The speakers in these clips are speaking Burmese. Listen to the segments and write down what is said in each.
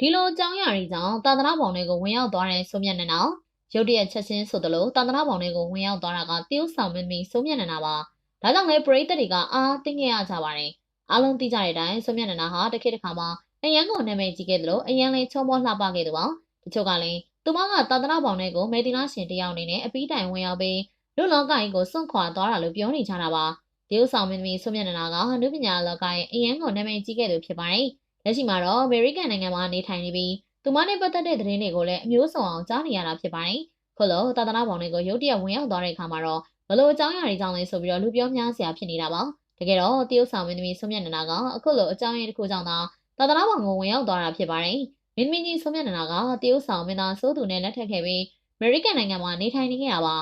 ဒီလိုအကြောင်းအရာတွေကြောင့်သာသနာပေါင်းတွေကိုဝင်ရောက်သွားတဲ့ဆိုမြတ်နန္ဒာရုတ်တရက်ချက်ချင်းဆိုသလိုသာသနာပေါင်းတွေကိုဝင်ရောက်သွားတာကတရုတ်ဆောင်မင်းမီဆိုမြတ်နန္ဒာပါဒါကြောင့်လည်းပရိသတ်တွေကအားသိခဲ့ရကြပါတယ်အားလုံးသိကြတဲ့အတိုင်းဆိုမြတ်နန္ဒာဟာတစ်ခေတ်တစ်ခါမှာအရန်ကိုနာမည်ကြီးခဲ့သလိုအရန်လေးချုံမောလှပခဲ့သူပါတချို့ကလည်းသူမကသာသနာပေါင်းတွေကိုမေတီလာရှင်တယောက်အနေနဲ့အပီးတိုင်ဝင်ရောက်ပြီးလူလောကကြီးကိုစွန့်ခွာသွားတာလို့ပြောနေကြတာပါတရုတ်ဆောင်မင်းသမီးဆိုမြတ်နန္ဒာကအနုပညာလောကရဲ့အရန်ကိုနာမည်ကြီးခဲ့သူဖြစ်ပါတယ် လက်ရှိမှာတော့အမေရိကန်နိုင်ငံမှာနေထိုင်နေပြီးသူမနဲ့ပတ်သက်တဲ့သတင်းတွေကိုလည်းအမျိုးစုံအောင်ကြားနေရတာဖြစ်ပါတယ်ခုလိုသာသနာပေါင်းတွေကိုရုတ်တရက်ဝင်ရောက်သွားတဲ့အခါမှာတော့ဘလို့အကြောင်းအရာတွေကြောင့်လဲဆိုပြီးတော့လူပြောများစရာဖြစ်နေတာပါတကယ်တော့တရုတ်ဆောင်မင်းသမီးဆိုမြတ်နန္ဒာကအခုလိုအကြောင်းရင်းတစ်ခုကြောင့်သာသာသနာပေါင်းကိုဝင်ရောက်သွားတာဖြစ်ပါတယ်မင်းမင်းကြီးဆိုမြတ်နန္ဒာကတရုတ်ဆောင်မင်းသားစိုးသူနဲ့လက်ထပ်ခဲ့ပြီးအမေရိကန်နိုင်ငံမှာနေထိုင်နေခဲ့တာပါ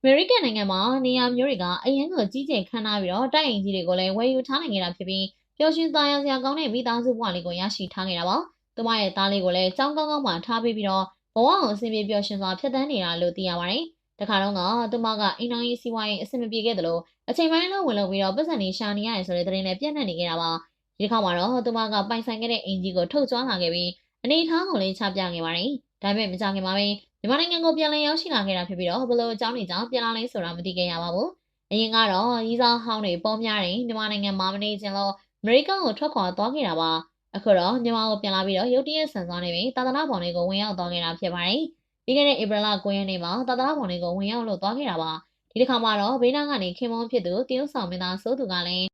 အမေရိကန်နိုင်ငံမှာနေရာမျိုးတွေကအရင်ကကြီးကျယ်ခမ်းနားပြီးတော့တိုက်အိမ်ကြီးတွေကိုလည်းဝယ်ယူထားနိုင်ခဲ့တာဖြစ်ပြီး ပျော်ရွှင်သားရစရာကောင်းတဲ့မိသားစုဘဝလေးကိုရရှိထားခဲ့တာပါ။သူမရဲ့သားလေးကိုလည်းကြောင်းကောင်းကောင်းမှထားပေးပြီးတော့ဘဝအောင်အဆင်ပြေပျော်ရွှင်စွာဖြတ်သန်းနေတာလို့သိရပါတယ်။တခါတော့ကသူမကအိမ်တော်ကြီးစီးပွားရေးအဆင်မပြေခဲ့တယ်လို့အချိန်ပိုင်းလုံးဝင်လုံပြီးတော့ပတ်စံနေရှာနေရတယ်ဆိုတဲ့သတင်းနဲ့ပြန့်နှံ့နေခဲ့တာပါ။ဒီခါမှာတော့သူမကပိုင်ဆိုင်ခဲ့တဲ့အင်ဂျီကိုထုတ်ကျွမ်းလာခဲ့ပြီးအနေထားကိုလည်းချပြခဲ့ပါတယ်။ဒါပေမဲ့မကြခင်မှာပဲမြန်မာနိုင်ငံကိုပြန်လည်ရောက်ရှိလာခဲ့တာဖြစ်ပြီးတော့ဘလို့အကြောင်းတွေကြောင့်ပြန်လာလဲဆိုတာမသိခဲ့ရပါဘူး။အရင်ကတော့ရီးစားဟောင်းတွေပေါ်များတယ်မြန်မာနိုင်ငံမှာမနေခြင်းလို့ အမေရိကန်ကိုထွက်ခွာသွားခဲ့တာပါအခုတော့မြန်မာကိုပြန်လာပြီးတော့ရုတ်တရက်ဆန်သွားနေပြီသာသနာပေါင်းတွေကိုဝင်ရောက်သွားခဲ့တာဖြစ်ပါတယ်ပြီးခဲ့တဲ့ဧပြီလ9ရက်နေ့မှာသာသနာပေါင်းတွေကိုဝင်ရောက်လို့သွားခဲ့တာပါဒီတစ်ခါမှာတော့ဘေးနားကနေခင်မုန်းဖြစ်သူတရုတ်ဆောင်မင်းသားစိုးသူကလည်း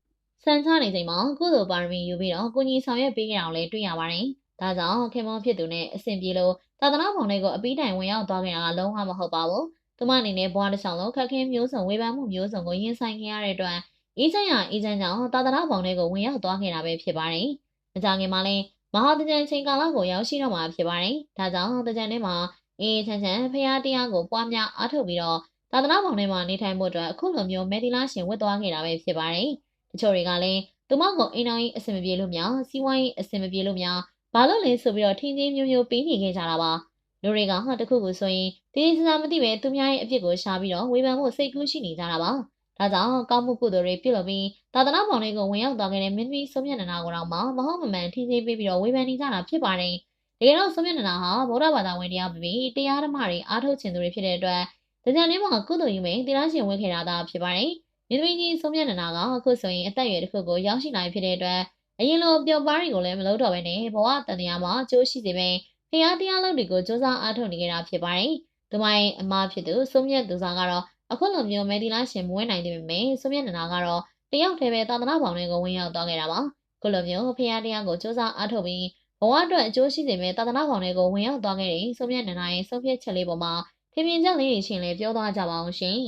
စံချနေချိန်မှာကုသိုလ်ပါရမီယူပြီးတော့ကိုကြီးဆောင်ရွက်ပေးခဲ့အောင်လည်းတွေ့ရပါတယ်ဒါကြောင့်ခင်မုန်းဖြစ်သူနဲ့အဆင်ပြေလို့သာသနာပေါင်းတွေကိုအပီးတိုင်ဝင်ရောက်သွားခဲ့တာကလုံးဝမဟုတ်ပါဘူးသူမအနေနဲ့ဘွားတစ်ဆောင်လုံးခက်ခဲမျိုးစုံဝေဖန်မှုမျိုးစုံကိုရင်ဆိုင်ခဲ့ရတဲ့အတွက် အေးချမ်းရအေးချမ်းကြောင့်သာသနာပေါင်းတွေကိုဝင်ရောက်သွားခဲ့တာပဲဖြစ်ပါတယ်။မကြခင်မှာလည်းမဟာတကြံချိန်ကာလကိုရောက်ရှိတော့မှာဖြစ်ပါတယ်။ဒါကြောင့်တကြံထဲမှာအေးချမ်းချမ်းဖရာတရားကိုပွားများအားထုတ်ပြီးတော့သာသနာပေါင်းထဲမှာနေထိုင်ဖို့အတွက်အခုလိုမျိုးမေဒီလာရှင်ဝတ်သွားခဲ့တာပဲဖြစ်ပါတယ်။တချို့တွေကလည်းသူမကိုအိမ်တော်ကြီးအဆင်မပြေလို့များစီးပွားရေးအဆင်မပြေလို့များဘာလို့လဲဆိုပြီးတော့ထင်းချင်းမျိုးမျိုးပေးနေခဲ့ကြတာပါ။လူတွေကဟာတခုခုဆိုရင်ဒီစစာမသိပဲသူများရဲ့အပြစ်ကိုရှာပြီးတော့ဝေဖန်ဖို့စိတ်ကူးရှိနေကြတာပါ။ ဒါကြောင့်ကောင်းမှုကုသိုလ်တွေပြုလုပ်ပြီးသာသနာပေါင်းတွေကိုဝင်ရောက်သွားခဲ့တဲ့မင်းသမီးစုံမျက်နှာကိုတော့မှမဟုတ်မမှန်ထိသိပေးပြီးတော့ဝေဖန်နေကြတာဖြစ်ပါတယ်။တကယ်တော့စုံမျက်နှာဟာဗုဒ္ဓဘာသာဝင်တရားပြီးတရားဓမ္မတွေအားထုတ်ခြင်းသူတွေဖြစ်တဲ့အတွက်ဒါကြောင့်လည်းမှာကုသိုလ်ယူမယ်တရားရှင်ဝင်ခဲ့တာသာဖြစ်ပါတယ်။မင်းသမီးကြီးစုံမျက်နှာကအခုဆိုရင်အသက်အရွယ်တစ်ခုကိုရောက်ရှိနိုင်ဖြစ်တဲ့အတွက်အရင်လိုပျော်ပါးတွေကိုလည်းမလုပ်တော့ဘဲနဲ့ဘဝတန်တရားမှာအကျိုးရှိစေမယ့်ဖျားတရားလုပ်တွေကိုစ조사အားထုတ်နေကြတာဖြစ်ပါတယ်။သူမရဲ့အမဖြစ်သူစုံမျက်သူစားကတော့ အခုလိုမျိုးမယ်ဒီလာရှင်မွေးနိုင်သေးပေမဲ့ဆိုမြတ်နနာကတော့တယောက်တည်းပဲသာသနာပေါင်းတွေကိုဝင်ရောက်သွားခဲ့တာပါခုလိုမျိုးဖခင်တရားကိုစ조사အားထုတ်ပြီးဘဝအတွက်အကျိုးရှိစေမယ့်သာသနာပေါင်းတွေကိုဝင်ရောက်သွားခဲ့တဲ့ဆိုမြတ်နနာရဲ့ဆုံးဖြတ်ချက်လေးပေါ်မှာထင်မြင်ချက်လေးတွေရှင်လည်းပြောသွားကြပါအောင်ရှင်